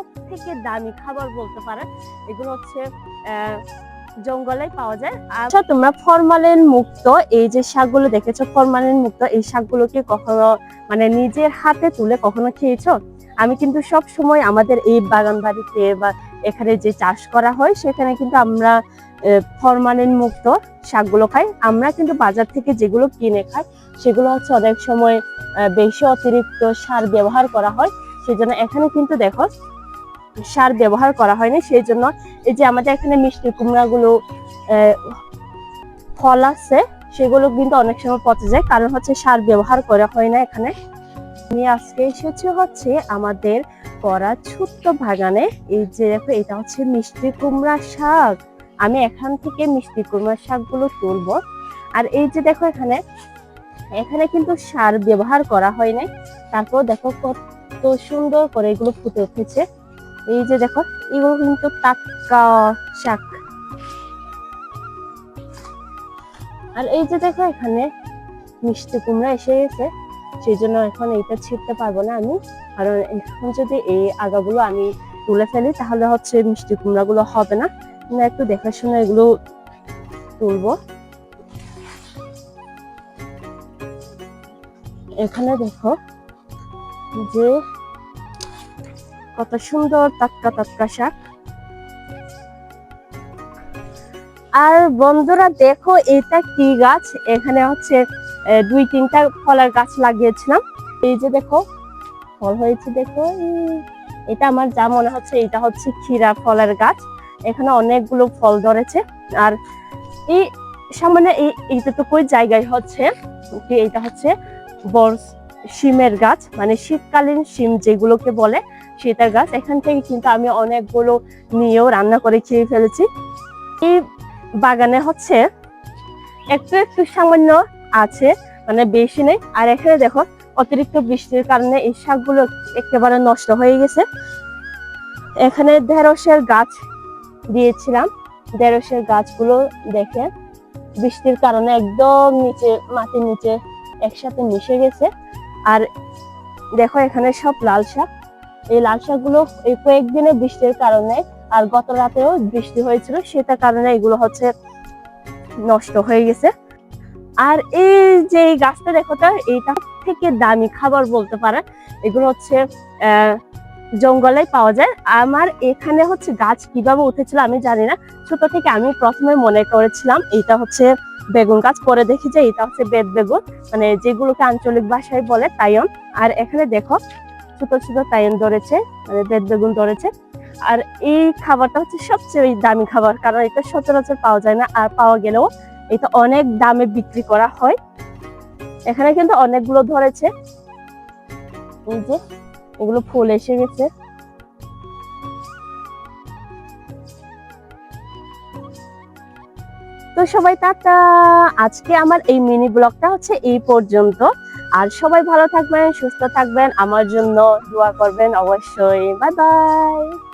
সব থেকে দামি খাবার বলতে পারেন, এগুলো হচ্ছে জঙ্গলে পাওয়া যায়। আচ্ছা তোমরা ফরমালিন মুক্ত, এই যে শাকগুলো দেখেছ, ফরমালিন মুক্ত, এই শাকগুলোকে কখনো মানে নিজের হাতে তুলে কখনো খেয়েছো? আমি কিন্তু সব সময় আমাদের এই বাগান বাড়িতে বা এখানে যে চাষ করা হয়, সেখানে কিন্তু আমরা ফরমালিন মুক্ত শাকগুলো খাই। আমরা কিন্তু বাজার থেকে যেগুলো কিনে খাই, সেগুলো হচ্ছে অনেক সময় বেশি অতিরিক্ত সার ব্যবহার করা হয়। সেজন্য এখানে কিন্তু দেখো সার ব্যবহার করা হয়নি, সেই জন্য এই যে আমাদের এখানে মিষ্টি কুমড়াগুলো ফল আছে, সেগুলো কিন্তু অনেক সময় পচে যায়, কারণ হচ্ছে সার ব্যবহার করা হয় না এখানে। আমি আজকে এসেছি হচ্ছে আমাদের করা ছোট্ট বাগানে, এই যে দেখো, এটা হচ্ছে মিষ্টি কুমড়া শাক। আমি এখান থেকে মিষ্টি কুমড়া শাকগুলো তুলবো। আর এই যে দেখো এখানে এখানে কিন্তু সার ব্যবহার করা হয় তারপর দেখো কত সুন্দর করে এগুলো ফুটে উঠেছে। এই যে দেখো, এগুলো কিন্তু টাটকা শাক। আর এই যে দেখো এখানে মিষ্টি কুমড়া এসে গেছে, সেই জন্য এখন এইটা ছিটতে পারব না আমি। কারণ এখন যদি এই আগাগুলো আমি তুলে ফেলি, তাহলে হচ্ছে মিষ্টি কুমড়া গুলো হবে না। আমি একটু দেখাশোনা এগুলো তুলবো। এখানে দেখো যে কত সুন্দর টাটকা টাটকা শাক। আর বন্ধুরা, দেখো, এটা কি গাছ? এখানে হচ্ছে দুই তিনটা ফলের গাছ লাগিয়েছিলাম। এই যে দেখো, ফল হয়েছে দেখো এটা আমার যা মনে হচ্ছে, এটা হচ্ছে ক্ষীরা ফলের গাছ। এখানে অনেকগুলো ফল ধরেছে। আর এই সামনে এই, এইটুকুই জায়গায় হচ্ছে এটা হচ্ছে বড় শিমের গাছ মানে শীতকালীন শিম যেগুলোকে বলে। সেটার গাছ। এখান থেকে কিন্তু আমি অনেকগুলো নিয়েও রান্না করে খেয়ে ফেলেছি। এই বাগানে হচ্ছে একটু একটু সামান্য আছে মানে বেশি নেই। আর এখানে দেখো, অতিরিক্ত বৃষ্টির কারণে এই শাকগুলো একেবারে নষ্ট হয়ে গেছে। এখানে ঢেঁড়সের গাছ দিয়েছিলাম। ঢেঁড়সের গাছগুলো দেখে বৃষ্টির কারণে একদম নিচে, মাটির নিচে একসাথে মিশে গেছে। আর দেখো, এখানে সব লাল শাক। এই লাল শাকগুলো এই কয়েকদিনে বৃষ্টির কারণে আর গত রাতেও বৃষ্টি হয়েছিল সেটার কারণে এগুলো হচ্ছে নষ্ট হয়ে গেছে। আর এই যে গাছটা দেখো তো, এইটা থেকে দামি খাবার বলতে পারে এগুলো হচ্ছে জঙ্গলে পাওয়া যায়। আমার এখানে হচ্ছে গাছ কীভাবে উঠেছিল আমি জানি না। ছোট থেকে আমি প্রথমে মনে করেছিলাম এটা হচ্ছে বেগুন গাছ, পরে দেখি যে এটা হচ্ছে বেদ বেগুন মানে যেগুলোকে আঞ্চলিক ভাষায় বলে তায়ন আর এখানে দেখো ছোট ছোট তায়ন ধরেছে মানে বেদ বেগুন ধরেছে। আর এই খাবারটা হচ্ছে সবচেয়ে দামি খাবার, কারণ এটা সচরাচর পাওয়া যায় না, আর পাওয়া গেলেও এটা অনেক দামে বিক্রি করা হয়। এখানে কিন্তু অনেকগুলো ধরেছে। এই যে, এগুলো ফুল এসে গেছে। তো সবাই টাটা! আজকে আমার এই মিনি ব্লগটা হচ্ছে এই পর্যন্ত। আর সবাই ভালো থাকবেন সুস্থ থাকবেন। আমার জন্য দোয়া করবেন অবশ্যই। Bye bye